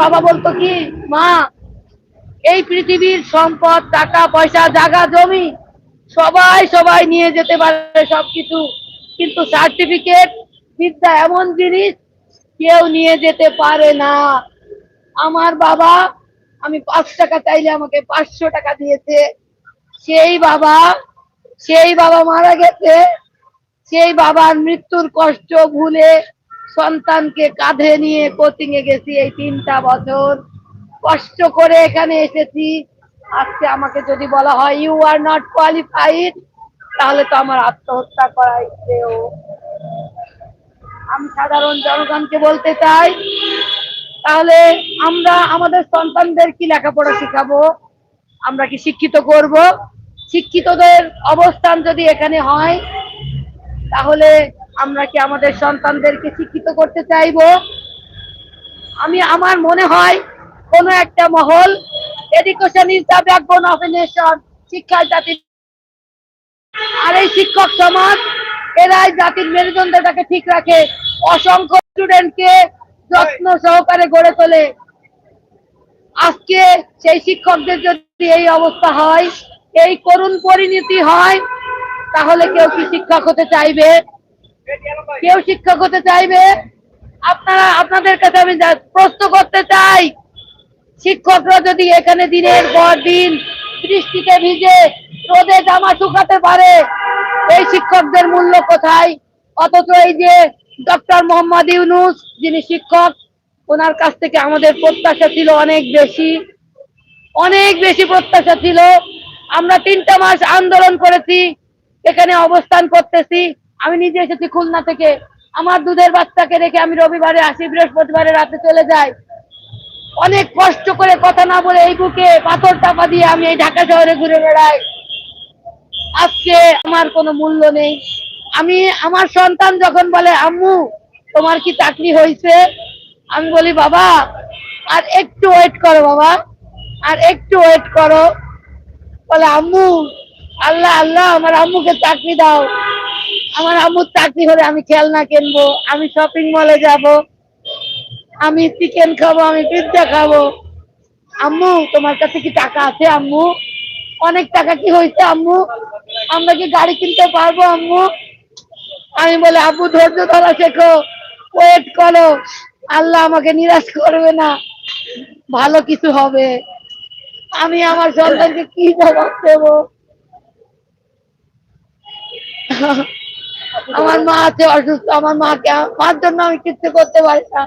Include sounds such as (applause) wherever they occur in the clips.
বাবা বলতো কি, মা, এই পৃথিবীর সম্পদ, টাকা, পয়সা, জায়গা, জমি সবাই সবাই নিয়ে যেতে পারে সবকিছু। কিন্তু সার্টিফিকেট, বিদ্যা এমন জিনিস কেউ নিয়ে যেতে পারে না। আমার বাবা, আমি পাঁচ টাকা চাইলে আমাকে পাঁচশো টাকা দিয়েছে। সেই বাবা সেই বাবা মারা গেছে। সেই বাবার মৃত্যুর কষ্ট ভুলে সন্তানকে কাঁধে নিয়ে কোচিং এ গেছি এই তিনটা বছর। কষ্ট করে এখানে এসেছি। আজকে আমাকে যদি বলা হয় ইউ আর নট কোয়ালিফাইড তাহলে তো আমার আত্মহত্যা করা ইচ্ছেও। আমি সাধারণ জনগণকে বলতে চাই, তাহলে আমরা আমাদের সন্তানদের কি লেখাপড়া শিখাবো? আমরা কি শিক্ষিত করব? শিক্ষিতদের অবস্থান যদি এখানে হয়, তাহলে আমরা কি আমাদের সন্তানদেরকে শিক্ষিত করতে চাইব? আমি, আমার মনে হয় কোনো একটা মহল education is the backbone of a nation শিক্ষা জাতির আর এই শিক্ষক সমাজ, এরাই জাতির মেরুদণ্ডটাকে ঠিক রাখে। অসংখ্য স্টুডেন্টকে যত্ন সহকারে গড়ে তোলে। আজকে সেই শিক্ষকদের যদি এই অবস্থা হয়, এই করুণ পরিণতি হয়, তাহলে কেউ কি শিক্ষক হতে চাইবে? কেউ শিক্ষক হতে চাইবে? আপনারা, আপনাদের কাছে আমি প্রশ্ন করতে চাই, শিক্ষকরা যদি এখানে দিনের পর দিন বৃষ্টিতে ভিজে রোদে জামা শুকাতে পারে, এই শিক্ষকদের মূল্য কোথায়? অথচ এই যে ডক্টর মোহাম্মদ ইউনুস, যিনি শিক্ষক, ওনার কাছ থেকে আমাদের প্রত্যাশা ছিল অনেক বেশি। অনেক বেশি প্রত্যাশা ছিল। আমরা তিনটা মাস আন্দোলন করেছি, এখানে অবস্থান করতেছি। আমি নিজে এসেছি খুলনা থেকে। আমার দুধের বাচ্চাকে রেখে আমি রবিবারে আসি, বৃহস্পতিবারে রাতে চলে যাই। অনেক কষ্ট করে কথা না বলে এই বুকে পাথর টাপা দিয়ে আমি এই ঢাকা শহরে ঘুরে বেড়াই। আজকে আমার কোনো মূল্য নেই। আমি, আমার সন্তান যখন বলে, আম্মু, তোমার কি চাকরি হয়েছে আমি বলি, বাবা, আর একটু ওয়েট করো বাবা, আর একটু ওয়েট করো। বলে, আম্মু, আল্লাহ আল্লাহ, আমার আম্মুকে চাকরি দাও। আমার আম্মুর চাকরি হলে আমি খেলনা কিনবো, আমি শপিং মলে যাব, আমি চিকেন খাব, আমি পিৎজা খাব। আম্মু, তোমার কাছে কি টাকা আছে, আম্মু? অনেক টাকা কি হয়েছে, আম্মু? আমরা কি গাড়ি কিনতে পারব, আম্মু? আমি বলে, আব্বু, ধৈর্য ধরা, শেখো ওয়েট করো। আল্লাহ আমাকে নিরাশ করবে না। ভালো কিছু হবে। আমি আমার সন্তানকে কি জবাব দেবো? আমার মা আছে অসুস্থ আমার মাকে মার জন্য আমি কিচ্ছু করতে পারি না।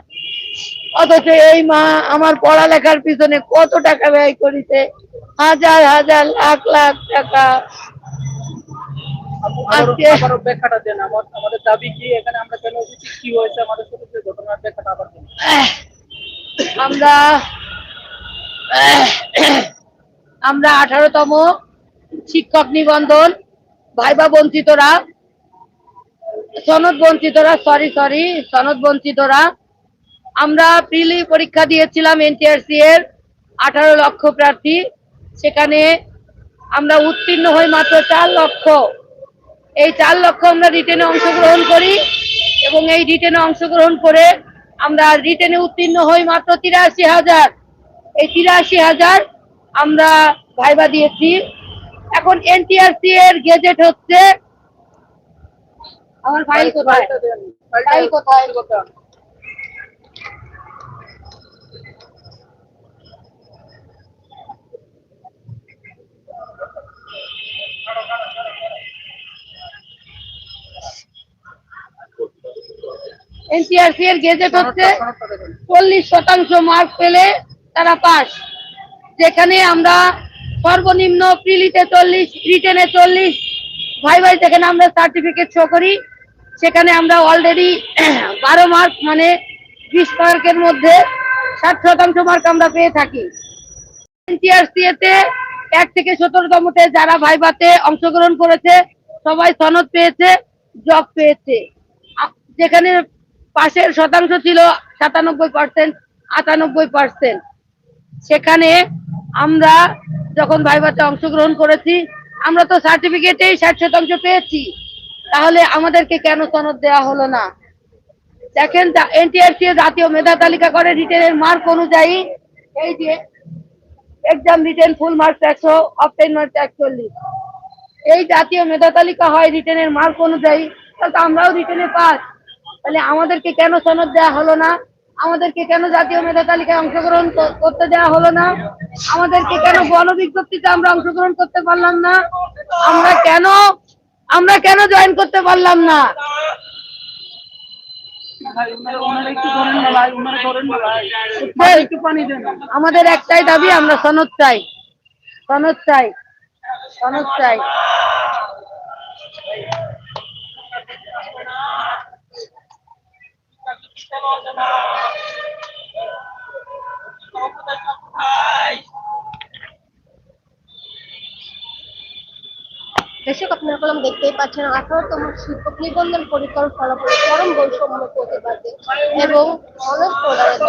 অথচ এই মা আমার পড়ালেখার পিছনে কত টাকা ব্যয় করেছে? হাজার হাজার লাখ লাখ টাকা। আমাদের দাবি কি? এখানে আমরা কেন কি হয়েছে? আমাদের ঘটনার ব্যাখ্যাটা আবার আমরা আমরা আঠারোতম শিক্ষক নিবন্ধন ভাইবা বঞ্চিতরা সনদ বঞ্চিতরা সরি সরি সনদ বঞ্চিতরা আমরা প্রিলি পরীক্ষা দিয়েছিলাম এনটিআরসি এর আঠারো লক্ষ প্রার্থী। সেখানে আমরা উত্তীর্ণ হই মাত্র চার লক্ষ। এই চার লক্ষ আমরা রিটেনে অংশগ্রহণ করি এবং এই রিটেনে অংশগ্রহণ করে আমরা রিটেনে উত্তীর্ণ হই মাত্র তিরাশি হাজার। এই তিরাশি হাজার আমরা ভাইবা দিয়েছি। এখন এনটিআরসি এর গেজেট হচ্ছে আমার ফাইল কোথায়? ফাইল কোথায়? এনটিআরসি এর গেজেট হচ্ছে চল্লিশ শতাংশ মার্ক পেলে তারা পাস যেখানে আমরা সর্বনিম্ন প্রিলিতে চল্লিশ রিটেনে চল্লিশ ভাই ভাই যেখানে আমরা সার্টিফিকেট শো করি সেখানে আমরা অলরেডি (clears throat) বারো মার্ক মানে বিশ মার্কের মধ্যে ষাট শতাংশ মার্ক আমরা পেয়ে থাকি। এক থেকে সতেরোতমতে যারা ভাইভাতে অংশগ্রহণ করেছে, সবাই সনদ পেয়েছে জব পেয়েছে। যেখানে পাশের শতাংশ ছিল সাতানব্বই পার্সেন্ট আটানব্বই পার্সেন্ট সেখানে আমরা যখন ভাইভাতে অংশগ্রহণ করেছি, আমরা তো সার্টিফিকেটেই ষাট শতাংশ পেয়েছি। তাহলে আমাদেরকে কেন সনদ দেওয়া হলো না? দেখেন এনটিআরসি জাতীয় মেধা তালিকা করে রিটেনের মার্ক অনুযায়ী এই যে এক্সাম রিটেন ফুল মার্কস একশো অফটেন মার্কস একচল্লিশ। এই জাতীয় মেধা তালিকা হয় রিটেনের মার্ক অনুযায়ী, তাহলে আমরাও রিটেনে পাস। তাহলে আমাদেরকে কেন সনদ দেওয়া হলো না? আমাদেরকে কেন জাতীয় মেধা তালিকায় অংশগ্রহণ করতে দেওয়া হলো না? আমাদেরকে কেন গণবিজ্ঞপ্তিতে আমরা অংশগ্রহণ করতে পারলাম না? আমরা কেন আমরা কেন জয়েন করতে পারলাম না? আমাদের একটাই দাবি আমরা সনদ চাই। সনদ চাই। সনদ চাই। দর্শক, আপনারা কলম দেখতেই পাচ্ছেন, আঠারোতম শিল্প নিবন্ধন ফলাফলে চরম বৈষম্য প্রতিবাদে এবং অনেক প্রদানের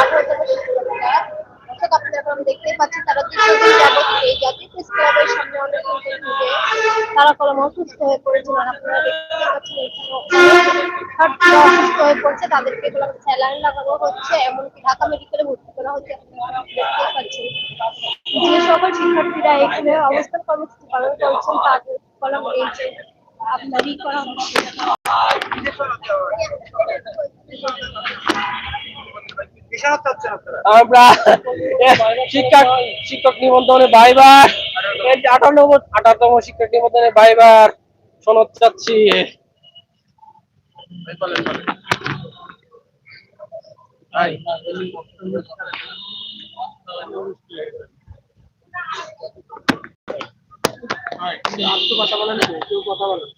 আঠারোতম দর্শক আপনারা কলম দেখতেই পাচ্ছেন, তারা অনেক থেকে তারা কলম অসুস্থ হয়ে পড়েছিল আপনারা দেখতে পাচ্ছেন এখানে অসুস্থ হয়ে পড়ছে, তাদেরকে কলম স্যালাইন লাগানো হচ্ছে, এমনকি ঢাকা মেডিকেলে ভর্তি করা হচ্ছে, আপনারা দেখতেই পাচ্ছেন। যে সকল শিক্ষার্থীরা এখানে অবস্থান কর্মসূচি পালন করছেন, তাদের কলম এই যে আপনারই করা হচ্ছে আমরা শিক্ষক শিক্ষক নিবন্ধনে ভাইবার আঠারো আঠারোতম শিক্ষক নিবন্ধনে ভাইবার সনদ চাচ্ছি। কথা বলেন কেউ কথা বলেন।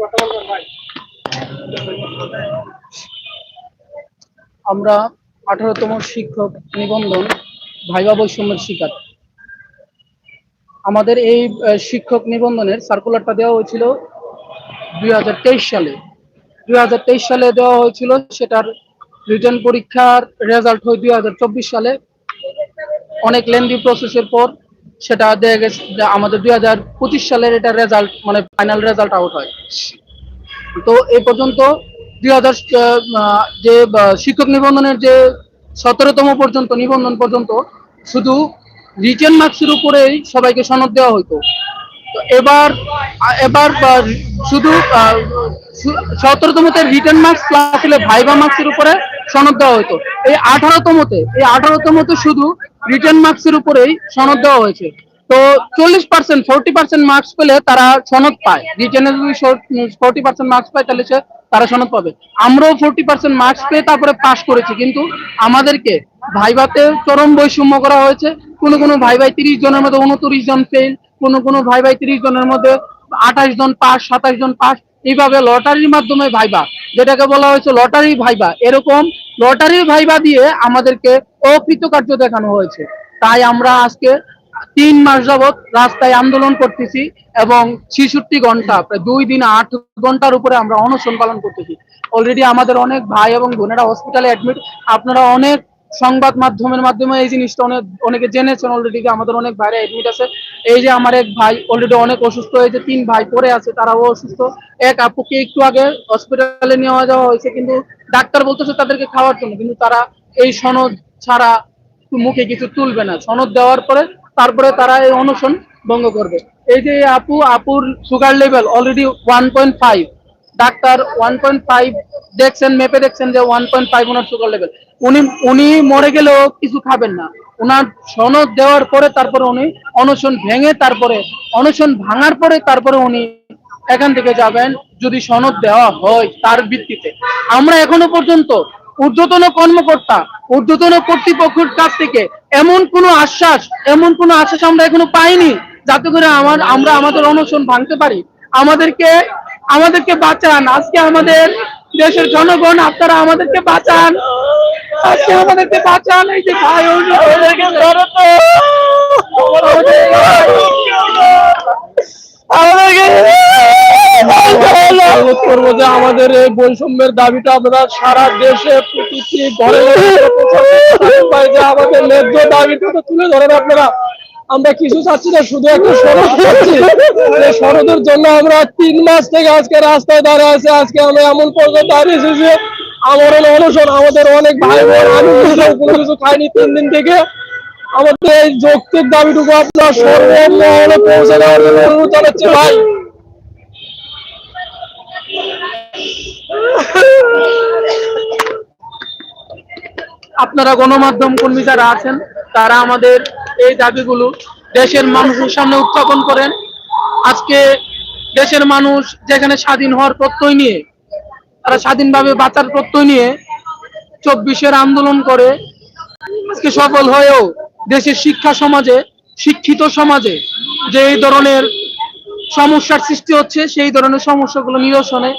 কথা বলবেন ভাই। আমরা আঠারোতম শিক্ষক নিবন্ধন ভাইবা বৈষম্যের শিকার। আমাদের এই শিক্ষক নিবন্ধনের সার্কুলারটা দেওয়া হয়েছিল দুই হাজার তেইশ সালে। দুই হাজার তেইশ সালে দেওয়া হয়েছিল, সেটার রিটার্ন পরীক্ষার রেজাল্ট হয় দুই হাজার চব্বিশ সালে। অনেক লেন্দি প্রসেসের পর সেটা দেখা গেছে আমাদের দুই হাজার পঁচিশ সালের এটা রেজাল্ট মানে ফাইনাল রেজাল্ট আউট হয়। তো এই পর্যন্ত দুই হাজার যে শিক্ষক নিবন্ধনের যে সতেরোতম পর্যন্ত, নিবন্ধন পর্যন্ত, শুধু রিটেন মার্কসের উপরেই সবাইকে সনদ দেওয়া হতো তো এবার এবার শুধু সতেরোতমতে রিটার্ন মার্কস প্লাস হলে ভাইবা মার্কসের উপরে সনদ দেওয়া হতো এই আঠারোতমতে এই আঠারোতমতে শুধু রিটার্ন মার্কসের উপরেই সনদ দেওয়া হয়েছে। তো চল্লিশ পার্সেন্ট ফোরটি পার্সেন্ট মার্কস পেলে তারা সনদ পায়। রিটেনে যদি ফোরটি পার্সেন্ট মার্কস পায়, তাহলে সে তারা সনদ পাবে। আমরাও ফোরটি পার্সেন্ট মার্কস পেয়ে তারপরে পাস করেছি, কিন্তু আমাদেরকে ভাইভাতে চরম বৈষম্য করা হয়েছে। কোনো কোনো ভাই ভাই তিরিশ জনের মধ্যে উনত্রিশ জন ফেল কোনো কোনো ভাই ভাই তিরিশ জনের মধ্যে আঠাশ জন পাস সাতাশ জন পাস এইভাবে লটারির মাধ্যমে ভাইবা যেটাকে বলা হয়েছে লটারি ভাইবা এরকম লটারি ভাইবা দিয়ে আমাদেরকে অকৃতকার্য দেখানো হয়েছে। তাই আমরা আজকে তিন মাস যাবৎ রাস্তায় আন্দোলন করতেছি এবং ছিষট্টি ঘণ্টা, প্রায় দুই দিন আট ঘণ্টার উপরে আমরা অনশন পালন করতেছি। অলরেডি আমাদের অনেক ভাই এবং বোনেরা হসপিটালে অ্যাডমিট আপনারা অনেক সংবাদ মাধ্যমের মাধ্যমে এই জিনিসটা অনেক, অনেকে জেনেছেন অলরেডি আমাদের অনেক ভাইরা এডমিট আছে। এই যে আমার এক ভাই অলরেডি অনেক অসুস্থ হয়েছে তিন ভাই পরে আছে, তারাও অসুস্থ। এক আপুকে একটু আগে হসপিটালে নেওয়া যাওয়া হয়েছে, কিন্তু ডাক্তার বলতেছে তাদেরকে খাওয়ার জন্য, কিন্তু তারা এই সনদ ছাড়া মুখে কিছু তুলবে না। সনদ দেওয়ার পরে তারপরে তারা এই অনশন ভঙ্গ করবে। এই যে আপু, আপুর sugar level already one point five doctor one point five দেখছেন, মেপে দেখছেন যে ওয়ান পয়েন্ট ফাইভ ওনার সুগার লেভেল উনি উনি মরে গেলেও কিছু খাবেন না। ওনার সনদ দেওয়ার পরে তারপরে উনি অনশন ভেঙে তারপরে, অনশন ভাঙার পরে তারপরে উনি এখান থেকে যাবেন যদি সনদ দেওয়া হয় তার ভিত্তিতে। আমরা এখনও পর্যন্ত ঊর্ধ্বতন কর্মকর্তা, ঊর্ধ্বতন কর্তৃপক্ষের কাছ থেকে এমন কোনো আশ্বাস, এমন কোনো আশ্বাস আমরা এখনও পাইনি যাতে করে আমার, আমরা আমাদের অনশন ভাঙতে পারি। আমাদেরকে আমাদেরকে বাঁচান। আজকে আমাদের দেশের জনগণ, আপনারা আমাদেরকে বাঁচান। আজকে আমাদেরকে বাঁচান। এই যে ভাই অনুরোধ করব যে আমাদের এই বৈষম্যের দাবিটা আমরা সারা দেশে প্রতিটি ঘরে যে আমাদের ন্যায্য দাবিটা তো তুলে ধরেন আপনারা। আমরা কিছু চাচ্ছি না শুধু একটা সড়ক চাচ্ছি। সড়কের জন্য আমরা তিন মাস থেকে আজকে রাস্তায় দাঁড়িয়ে আছি। আজকে আমরা এমন পর্যায়ে দাঁড়িয়ে এসেছি। আমার অনশন আমাদের অনেক ভাই বোন আমি কোনো কিছু খাইনি তিন দিন থেকে। আমাদের এই যৌক্তিক দাবিটুকু আপনার সর্বমহলে পৌঁছে দেওয়ার জন্য অনুরোধ জানাচ্ছি, ভাই। আপনারা গণমাধ্যম কর্মী যারা আছেন, তারা আমাদের এই দাবিগুলো দেশের মানুষের সামনে উত্থাপন করেন। আজকে দেশের মানুষ যেখানে স্বাধীন হওয়ার প্রত্যয় নিয়ে, তারা স্বাধীনভাবে বাঁচার প্রত্যয় নিয়ে চব্বিশের আন্দোলন করে, আজকে সফল হয়েও দেশের শিক্ষা সমাজে, শিক্ষিত সমাজে যে এই ধরনের সমস্যার সৃষ্টি হচ্ছে, সেই ধরনের সমস্যাগুলো নিরসনে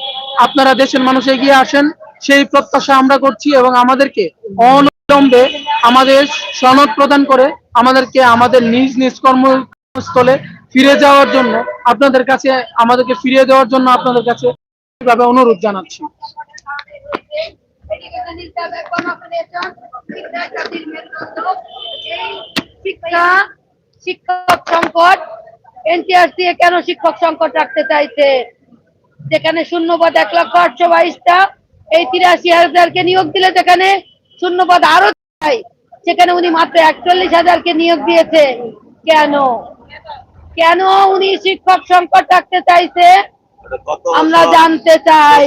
আপনারা দেশের মানুষ এগিয়ে আসেন। সেই প্রত্যাশা আমরা করছি এবং আমাদেরকে অনবিলম্বে আমাদের সনদ প্রদান করে আমাদেরকে আমাদের নিজ নিজ কর্মস্থলে ফিরে যাওয়ার জন্য আপনাদের কাছে, আমাদেরকে ফিরিয়ে দেওয়ার জন্য আপনাদের কাছে অনুরোধ জানাচ্ছি। শিক্ষা শিক্ষক সংকট। এনটিআরসি কেন শিক্ষক সংকট রাখতে চাইছে? যেখানে শূন্যপদ এক লক্ষ আটশো বাইশটা এই তিরাশি হাজারকে নিয়োগ দিলে যেখানে শূন্যপদ আরও চাই সেখানে উনি মাত্র একচল্লিশ হাজারকে নিয়োগ দিয়েছে। কেন? কেন উনি শিক্ষক সংকট রাখতে চাইছে? আমরা জানতে চাই।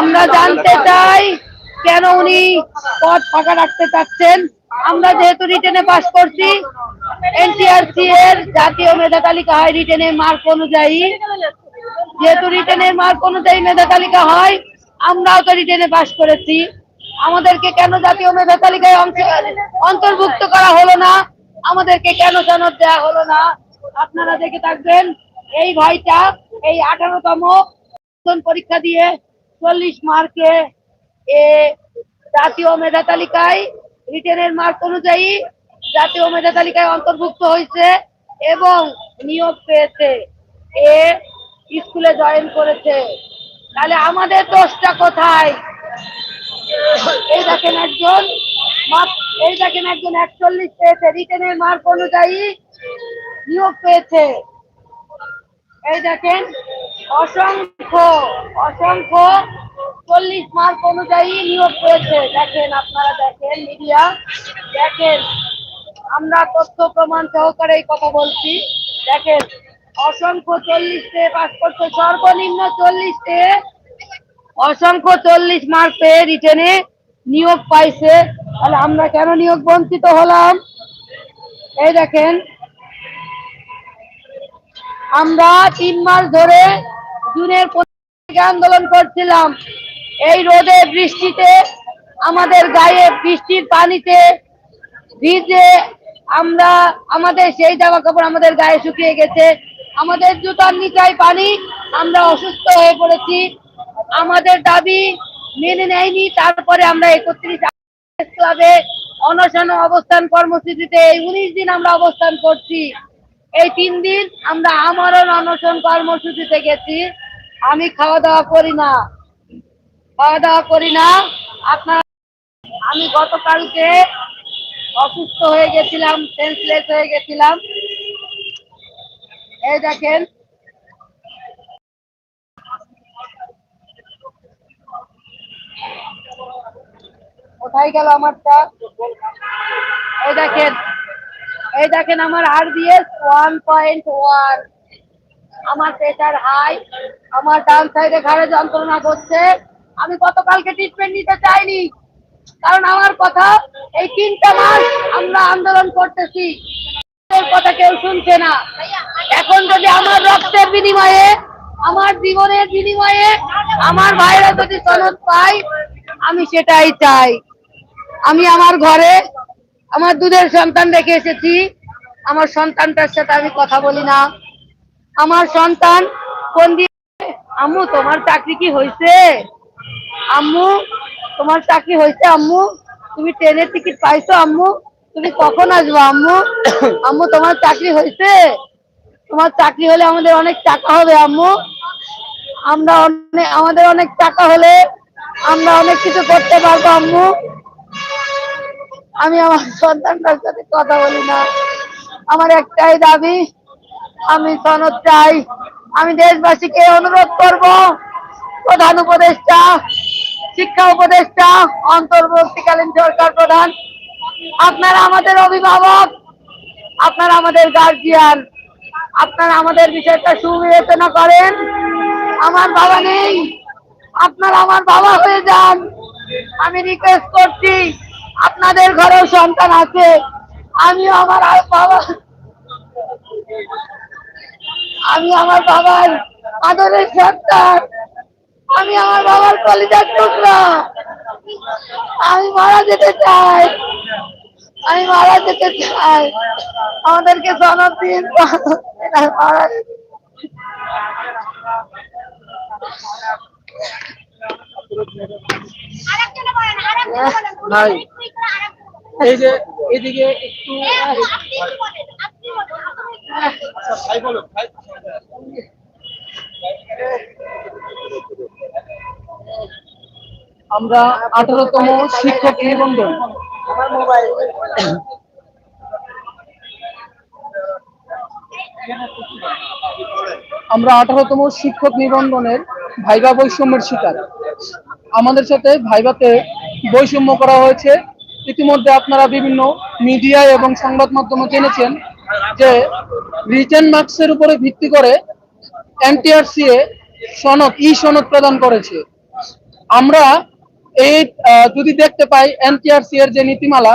আমরা জানতে চাই কেন উনি পদ ফাঁকা রাখতে চাচ্ছেন? আমরা যেহেতু রিটেনে পাস করছি, এনটিআরসি এর জাতীয় মেধা তালিকা হয় রিটেনের মার্ক অনুযায়ী। যেহেতু রিটেনের মার্ক অনুযায়ী মেধা তালিকা হয়, আমরাও তো রিটেনে পাস করেছি। আমাদেরকে কেন জাতীয় মেধা তালিকায় অন্তর্ভুক্ত করা হলো না? আমাদেরকে কেন সনদ দেওয়া হলো না? আপনারা দেখে থাকবেন, এই ভাইটা এই আঠারোতম পরীক্ষা দিয়ে চল্লিশ মার্কে এ জাতীয় মেধা তালিকায় রিটেনের মার্ক অনুযায়ী জাতীয় মেধা তালিকায় অন্তর্ভুক্ত হয়েছে এবং নিয়োগ পেয়েছে। এ স্কুলে জয়েন করেছে। তাহলে আমাদের দোষটা কোথায়? এই দেখেন একজন এই দেখেন একজন একচল্লিশ পেয়েছে, রিটেনের মার্ক অনুযায়ী নিয়োগ পেয়েছে। এই দেখেন, অসংখ্য অসংখ্য চল্লিশ মার্ক অনুযায়ী নিয়োগ পেয়েছে দেখেন আপনারা দেখেন মিডিয়া দেখেন। আমরা তথ্য প্রমাণ সহকারে এই কথা বলছি। দেখেন, অসংখ্য চল্লিশে পাস করছে, সর্বনিম্ন চল্লিশে অসংখ্য চল্লিশ মার্ক পেয়ে রিটেনে নিয়োগ পাইছে। তাহলে আমরা কেন নিয়োগ বঞ্চিত হলাম? এই দেখেন, আমরা তিন মাস ধরে জুনের আন্দোলন করছিলাম। এই রোদে বৃষ্টিতে, আমাদের গায়ে বৃষ্টির পানিতে ভিজে আমরা, আমাদের সেই জামা কাপড় আমাদের গায়ে শুকিয়ে গেছে। আমাদের জুতার নিচাই পানি, আমরা অসুস্থ হয়ে পড়েছি। আমাদের দাবি মেনে নেয়নি, তারপরে আমরা একত্রিশ ক্লাবে অনশন অবস্থান কর্মসূচিতে এই উনিশ দিন আমরা অবস্থান করছি। এই তিন দিন আমরা আমরণ অনশন কর্মসূচিতে গেছি, আমি খাওয়া দাওয়া করি না। খাওয়া দাওয়া করি না। আপনার আমি গতকালকে অসুস্থ হয়ে গেছিলাম সেন্সলেস হয়ে গেছিলাম। এই দেখেন। কোথায় গেল আমারটা? এই দেখেন। এই দেখেন আমার আরবিএস ওয়ান পয়েন্ট ওয়ান আমার প্রেশার হাই, আমার ডান সাইডে ঘাড়ে যন্ত্রণা করছে। আমি গতকালকে ট্রিটমেন্ট নিতে চাইনি। কারণ আমার কথা, এই তিনটা মাস আমরা আন্দোলন করতেছি। কথা কেউ শুনছে না। এখন যদি আমার রক্তের বিনিময়ে, আমার জীবনের বিনিময়ে, আমার ভাইরা যদি সনদ পাই আমি সেটাই চাই। আমি আমার ঘরে আমার দুধের সন্তান রেখে এসেছি। আমার সন্তানটার সাথে আমি কথা বলি না। আমার সন্তান কোন দিয়ে আম্মু, তোমার চাকরি কি হয়েছে আম্মু তোমার চাকরি হয়েছে আম্মু। তুমি ট্রেনের টিকিট পাইছো আম্মু। তুমি কখন আসবে আম্মু? (coughs) আম্মু তোমার চাকরি হয়েছে? তোমার চাকরি হলে আমাদের অনেক টাকা হবে আম্মু। আমরা অনেক আমাদের অনেক টাকা হলে আমরা অনেক কিছু করতে পারব আম্মু। আমি আমার সন্তানটার সাথে কথা বলি না। আমার একটাই দাবি আমি সনদ চাই। আমি দেশবাসীকে অনুরোধ করব প্রধান উপদেষ্টা শিক্ষা উপদেষ্টা, অন্তর্বর্তীকালীন সরকার প্রধান, আপনারা আমাদের অভিভাবক, আপনারা আমাদের গার্জিয়ান আপনারা আমাদের বিষয়টা সুবিবেচনা করেন। আমার বাবা নেই, আপনারা আমার বাবা হয়ে যান। আমি রিকোয়েস্ট করছি, আপনাদের ঘরেও সন্তান আছে। আমিও আমার বাবা, আমি আমার বাবার আদরের সন্তান। আমি আমার বাবার কলিজার টুকরা। আমি মারা যেতে চাই। আমি মারা যেতে চাই। আমাদেরকে সনদ দিন। মারা যেতে ভাই এই যে এদিকে একটু আমরা আঠারোতম শিক্ষক নিবন্ধন। আমরা আঠারোতম শিক্ষক নিবন্ধনের ভাইবা বৈষম্যের শিকার। আমাদের সাথে ভাইভাতে বৈষম্য করা হয়েছে। ইতিমধ্যে আপনারা বিভিন্ন মিডিয়া এবং সংবাদ মাধ্যমে জেনেছেন যে রিটেন মার্কসের উপরে ভিত্তি করে এনটিআরসিএ সনদ, ই সনদ প্রদান করেছে। আমরা এই যদি দেখতে পাই, এনটিআরসি এর যে নীতিমালা,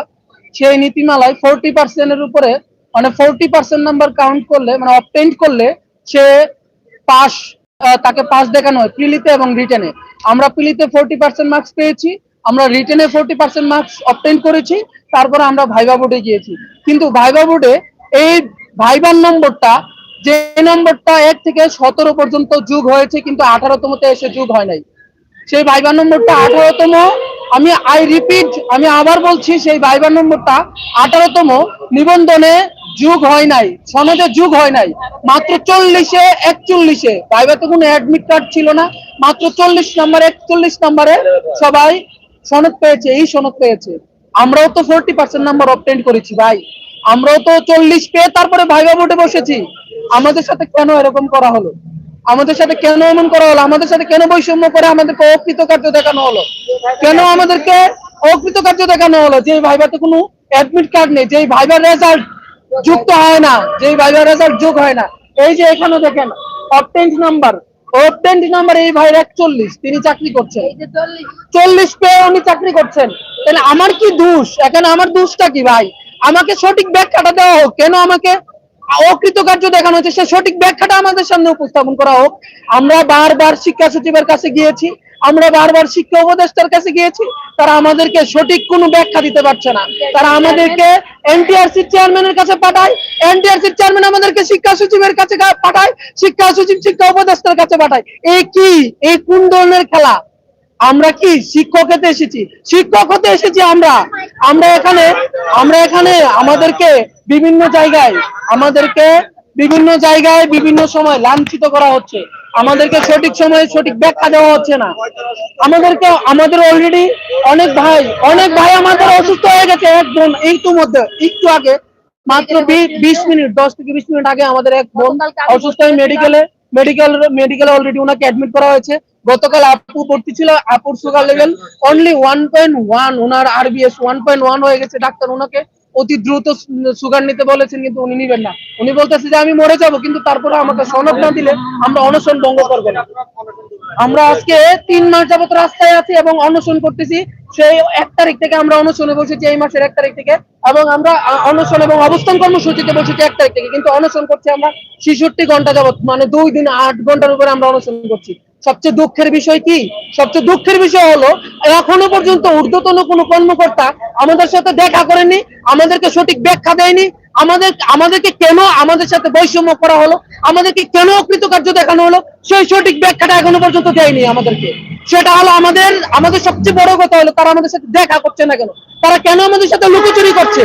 সেই নীতিমালায় ফোরটি পার্সেন্টের উপরে মানে ফোরটি পার্সেন্ট নাম্বার কাউন্ট করলে মানে অবটেন্ট করলে, সে পাস তাকে পাস দেখানো হয় প্রিলিতে এবং রিটেনে আমরা প্রিলিতে ফোরটি পার্সেন্ট মার্কস পেয়েছি, আমরা রিটেনে ফোরটি পার্সেন্ট মার্কস অবটেন করেছি, তারপরে আমরা ভাইবা বোর্ডে গিয়েছি। কিন্তু ভাইবা বোর্ডে এই ভাইবার নম্বরটা যে নম্বরটা এক থেকে সতেরো পর্যন্ত যুগ হয়েছে, কিন্তু আঠারোতমতে এসে যুগ হয় নাই। সেই ভাইবার নম্বরটা আঠারোতম, আমি আই রিপিট আমি আবার বলছি, সেই ভাইবার নম্বরটা আঠারোতম নিবন্ধনে যুগ হয় নাই সনদে যুগ হয় নাই। মাত্র চল্লিশে একচল্লিশে ভাইবাতে কোনো অ্যাডমিট কার্ড ছিল না, মাত্র চল্লিশ নাম্বার, একচল্লিশ নাম্বারে সবাই সনদ পেয়েছে, এই সনদ পেয়েছে। আমরাও তো ফোরটি পার্সেন্ট নাম্বার অবটেন করেছি, ভাই। আমরাও তো চল্লিশ পেয়ে তারপরে ভাইবা বোর্ডে বসেছি। আমাদের সাথে কেন এরকম করা হলো? আমাদের সাথে কেন এমন করা হলো? আমাদের সাথে কেন বৈষম্য করে আমাদেরকে অকৃতকার্য দেখানো হলো? কেন আমাদেরকে অকৃতকার্য দেখানো হলো? যে ভাইবাতে কোনো অ্যাডমিট কার্ড নেই যে ভাইবার রেজাল্ট যুক্ত হয় না যে ভাইবার রেজাল্ট যোগ হয় না। এই যে এখানে দেখেন অবটেন্ট নাম্বার অবটেন্ট নাম্বার এই ভাইয়ের একচল্লিশ তিনি চাকরি করছেন। চল্লিশ পেয়ে উনি চাকরি করছেন। তাহলে আমার কি দোষ? এখানে আমার দোষটা কি ভাই? আমাকে সঠিক ব্যাখ্যাটা দেওয়া হোক। কেন আমাকে অকৃতকার্য দেখানো হচ্ছে সে সঠিক ব্যাখ্যাটা আমাদের সামনে উপস্থাপন করা হোক। আমরা বারবার শিক্ষা সচিবের কাছে গিয়েছি, আমরা বারবার শিক্ষা উপদেষ্টার কাছে গিয়েছি, তারা আমাদেরকে সঠিক কোনো ব্যাখ্যা দিতে পারছে না। তারা আমাদেরকে এনটিআরসি চেয়ারম্যানের কাছে পাঠায়, এনটিআরসি চেয়ারম্যান আমাদেরকে শিক্ষা সচিবের কাছে পাঠায়, শিক্ষা সচিব, শিক্ষা উপদেষ্টার কাছে পাঠায়। এ কি? এই কোন ধরনের খেলা? আমরা কি শিক্ষক হতে এসেছি? শিক্ষক হতে এসেছি আমরা। আমরা এখানে আমরা এখানে আমাদেরকে বিভিন্ন জায়গায় আমাদেরকে বিভিন্ন জায়গায় বিভিন্ন সময় লাঞ্ছিত করা হচ্ছে। আমাদেরকে সঠিক সময়ে সঠিক ব্যাখ্যা দেওয়া হচ্ছে না। আমাদেরকে আমাদের অলরেডি অনেক ভাই অনেক ভাই আমাদের অসুস্থ হয়ে গেছে এক বোন একটু মধ্যে একটু আগে মাত্র বিশ মিনিট দশ থেকে বিশ মিনিট আগে আমাদের এক বোন অসুস্থ হয়ে মেডিকেলে মেডিকেল মেডিকেলে অলরেডি ওনাকে অ্যাডমিট করা হয়েছে। গতকাল আপু ভর্তি ছিল, আপুর sugar level only one point one ওনার আরবিএস ওয়ান পয়েন্ট ওয়ান হয়ে গেছে, ডাক্তার ওনাকে অতি দ্রুত সুগার নিতে বলেছেন, কিন্তু উনি নিবেন না। উনি বলতেছে যে, আমি মরে যাব, কিন্তু তারপরে আমাকে সনদ না দিলে আমরা অনশন ভঙ্গ করব না। আমরা আজকে তিন মাস যাবত রাস্তায় আছি এবং অনশন করতেছি। সেই এক তারিখ থেকে আমরা অনশনে বসেছি, এই মাসের এক তারিখ থেকে। এবং আমরা অনশন এবং অবস্থান কর্মসূচিতে বসেছি এক তারিখ থেকে। কিন্তু অনশন করছি আমরা ছেষট্টি ঘণ্টা যাবত মানে দুই দিন আট ঘণ্টার উপরে আমরা অনশন করছি। সবচেয়ে দুঃখের বিষয় কি? সবচেয়ে দুঃখের বিষয় হলো, এখনও পর্যন্ত ঊর্ধ্বতন কোনো কর্মকর্তা আমাদের সাথে দেখা করেনি, আমাদেরকে সঠিক ব্যাখ্যা দেয়নি, আমাদের, আমাদেরকে কেন আমাদের সাথে বৈষম্য করা হলো, আমাদেরকে কেন অকৃতকার্য দেখানো হলো, সেই সঠিক ব্যাখ্যাটা এখনও পর্যন্ত দেয়নি আমাদেরকে। সেটা হলো আমাদের আমাদের সবচেয়ে বড় কথা হলো তারা আমাদের সাথে দেখা করছে না কেন? তারা কেন আমাদের সাথে লুকোচুরি করছে?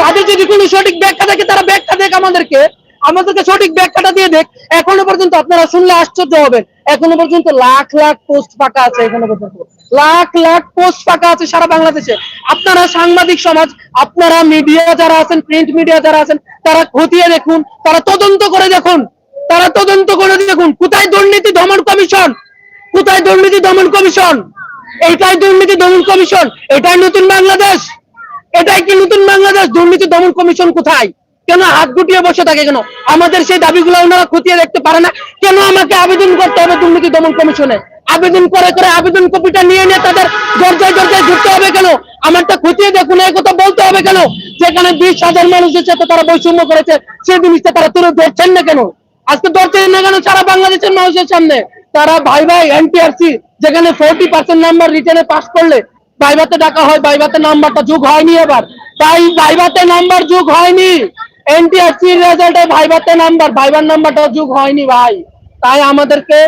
তাদের যদি কোনো সঠিক ব্যাখ্যা থাকে, তারা ব্যাখ্যা দেখ আমাদেরকে। আমাদেরকে সঠিক ব্যাখ্যাটা দিয়ে দেখ। এখনও পর্যন্ত আপনারা শুনলে আশ্চর্য হবেন। এখনও পর্যন্ত লাখ লাখ পোস্ট ফাঁকা আছে এখনও পর্যন্ত। লাখ লাখ পোস্ট ফাঁকা আছে সারা বাংলাদেশে। আপনারা সাংবাদিক সমাজ, আপনারা মিডিয়া যারা আছেন প্রিন্ট মিডিয়া যারা আছেন, তারা খতিয়ে দেখুন, তারা তদন্ত করে দেখুন, তারা তদন্ত করে দেখুন, কোথায় দুর্নীতি দমন কমিশন? কোথায় দুর্নীতি দমন কমিশন? এটাই দুর্নীতি দমন কমিশন, এটাই নতুন বাংলাদেশ। এটাই কি নতুন বাংলাদেশ? দুর্নীতি দমন কমিশন কোথায়? কেন হাত গুটিয়ে বসে থাকে কেন? আমাদের সেই দাবিগুলো ওনারা খতিয়ে দেখতে পারে না। কেন আমাকে আবেদন করতে হবে দুর্নীতি দমন কমিশনে? আবেদন করে করে আবেদন কপিটা নিয়ে নিয়ে তাদের দরজায় দরজায় ঘুরতে হবে কেন? আমারটা খতিয়ে দেখুন, এই কথা বলতে হবে কেন? যেখানে বিশ হাজার মানুষের সাথে তারা বৈষম্য করেছে, সেই জিনিসটা তারা তুলে ধরছেন না কেন? আজকে ধরছেন না কেন সারা বাংলাদেশের মানুষের সামনে? তারা ভাই ভাই এনটিআরসি যেখানে ফোরটি পার্সেন্ট নাম্বার রিটার্নে পাস করলে ভাইভাতে ডাকা হয় ভাইভাতে নাম্বারটা যোগ হয়নি এবার। তাই ভাইভাতে নাম্বার যোগ হয়নি। এনটিআরসি রেজাল্টে নাম্বার নাম্বারটা যোগ হয়নি ভাই। তাই আমাদেরকে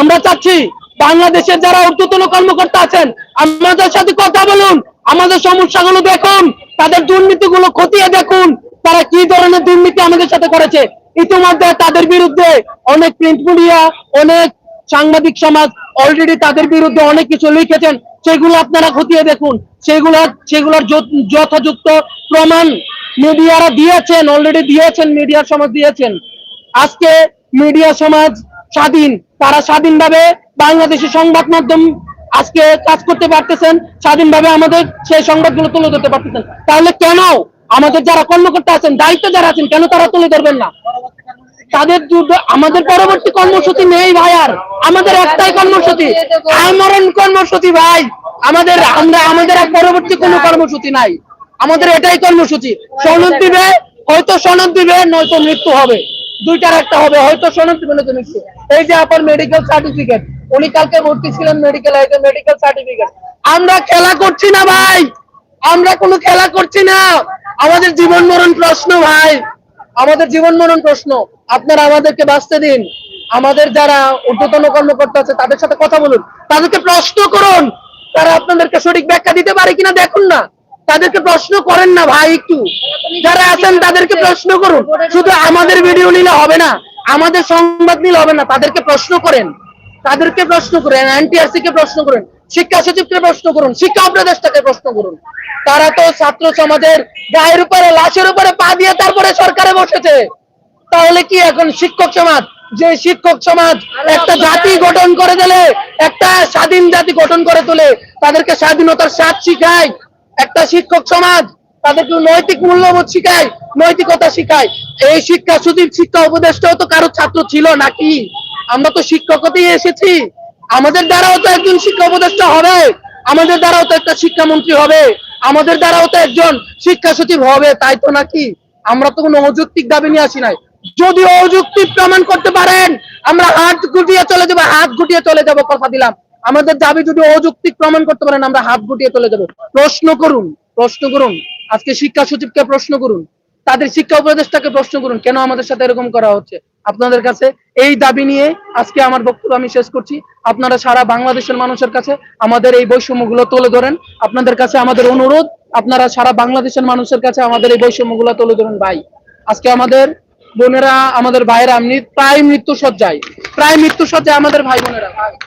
আমরা চাচ্ছি বাংলাদেশের যারা ঊর্ধ্বতন কর্মকর্তা আছেন, আমাদের সাথে কথা বলুন, আমাদের সমস্যাগুলো দেখুন, তাদের দুর্নীতিগুলো খতিয়ে দেখুন, তারা কি ধরনের দুর্নীতি আমাদের সাথে করেছে। ইতিমধ্যে তাদের বিরুদ্ধে অনেক প্রিন্ট মিডিয়া অনেক সাংবাদিক সমাজ অলরেডি তাদের বিরুদ্ধে অনেক কিছু লিখেছেন, সেগুলো আপনারা খতিয়ে দেখুন। সেগুলো সেগুলোর যথ- যথাযথ প্রমাণ মিডিয়ারা দিয়েছেন অলরেডি দিয়েছেন, মিডিয়া সমাজ দিয়েছেন। আজকে মিডিয়া সমাজ স্বাধীন, তারা স্বাধীনভাবে বাংলাদেশের সংবাদ মাধ্যম আজকে কাজ করতে পারতেছেন, স্বাধীনভাবে আমাদের সেই সংবাদগুলো তুলে ধরতে পারতেছেন। তাহলে কেন আমাদের যারা কর্মকর্তা আছেন, দায়িত্ব যারা আছেন, কেন তারা তুলে ধরবেন না? তাদের আমাদের পরবর্তী কর্মসূচি নেই ভাই আর। আমাদের একটাই কর্মসূচি আমরণ কর্মসূচি ভাই। আমাদের, আমরা, আমাদের আর পরবর্তী কোনো কর্মসূচি নাই। আমাদের এটাই কর্মসূচি। সনদ দিবে, হয়তো সনদ দিবে, নয়তো মৃত্যু হবে। দুইটার একটা হবে, হয়তো সনদ দিবে, নয়তো মৃত্যু। এই যে আপনার মেডিকেল সার্টিফিকেট উনি কালকে ভর্তি ছিলেন মেডিকেল মেডিকেল সার্টিফিকেট আমরা খেলা করছি না ভাই। আমরা কোনো খেলা করছি না। আমাদের জীবন মরণ প্রশ্ন ভাই। আমাদের জীবন মরণ প্রশ্ন। আপনারা আমাদেরকে বাঁচতে দিন। আমাদের যারা ঊর্ধ্বতন কর্মকর্তা আছে, তাদের সাথে কথা বলুন। তাদেরকে প্রশ্ন করুন। তারা আপনাদেরকে সঠিক ব্যাখ্যা দিতে পারে কিনা দেখুন না। তাদেরকে প্রশ্ন করেন না ভাই একটু। যারা আছেন, তাদেরকে প্রশ্ন করুন। শুধু আমাদের ভিডিও নিলে হবে না, আমাদের সংবাদ নিলে হবে না। তাদেরকে প্রশ্ন করেন। তাদেরকে প্রশ্ন করেন এনটিআরসি কে প্রশ্ন করুন। শিক্ষা সচিবকে প্রশ্ন করুন, শিক্ষা উপদেষ্টাকে প্রশ্ন করুন। তারা তো ছাত্র সমাজের গায়ের উপরে, লাশের উপরে পা দিয়ে তারপরে সরকারে বসেছে। তাহলে কি এখন শিক্ষক সমাজ, যে শিক্ষক সমাজ একটা জাতি গঠন করে দিলে, একটা স্বাধীন জাতি গঠন করে তোলে, তাদেরকে স্বাধীনতার স্বাদ শিখায়। একটা শিক্ষক সমাজ, তাদেরকে নৈতিক মূল্যবোধ শিখায়, নৈতিকতা শিখায়। এই শিক্ষা সচিব, শিক্ষা উপদেষ্টাও তো কারও ছাত্র ছিল নাকি? আমরা তো শিক্ষকতেই এসেছি। আমাদের দ্বারাও তো একজন শিক্ষা উপদেষ্টা হবে। আমাদের দ্বারাও তো একটা শিক্ষামন্ত্রী হবে। আমাদের দ্বারাও তো একজন শিক্ষা সচিব হবে, তাই তো নাকি? আমরা তো কোনো অযৌক্তিক দাবি নিয়ে আসি নাই। যদি অযৌক্তিক প্রমাণ করতে পারেন, আমরা হাত গুটিয়ে চলে যাব, হাত গুটিয়ে চলে যাব, কথা দিলাম। আমাদের দাবি যদি অযৌক্তিক প্রমাণ করতে পারেন, আমরা হাত গুটিয়ে চলে যাব। প্রশ্ন করুন প্রশ্ন করুন। আজকে শিক্ষা সচিবকে প্রশ্ন করুন। তাদের শিক্ষা উপদেষ্টাকে প্রশ্ন করুন, কেন আমাদের সাথে এরকম করা হচ্ছে? আপনাদের কাছে এই দাবি নিয়ে আজকে আমার বক্তব্য আমি শেষ করছি। আপনারা সারা বাংলাদেশের মানুষের কাছে আমাদের এই বৈষম্যগুলো তুলে ধরেন। আপনাদের কাছে আমাদের অনুরোধ, আপনারা সারা বাংলাদেশের মানুষের কাছে আমাদের এই বৈষম্যগুলো তুলে ধরেন ভাই। আজকে আমাদের বোনেরা, আমাদের ভাইয়েরা প্রায় মৃত্যু সজ্জায় প্রায় মৃত্যু সজ্জায় আমাদের ভাই বোনেরা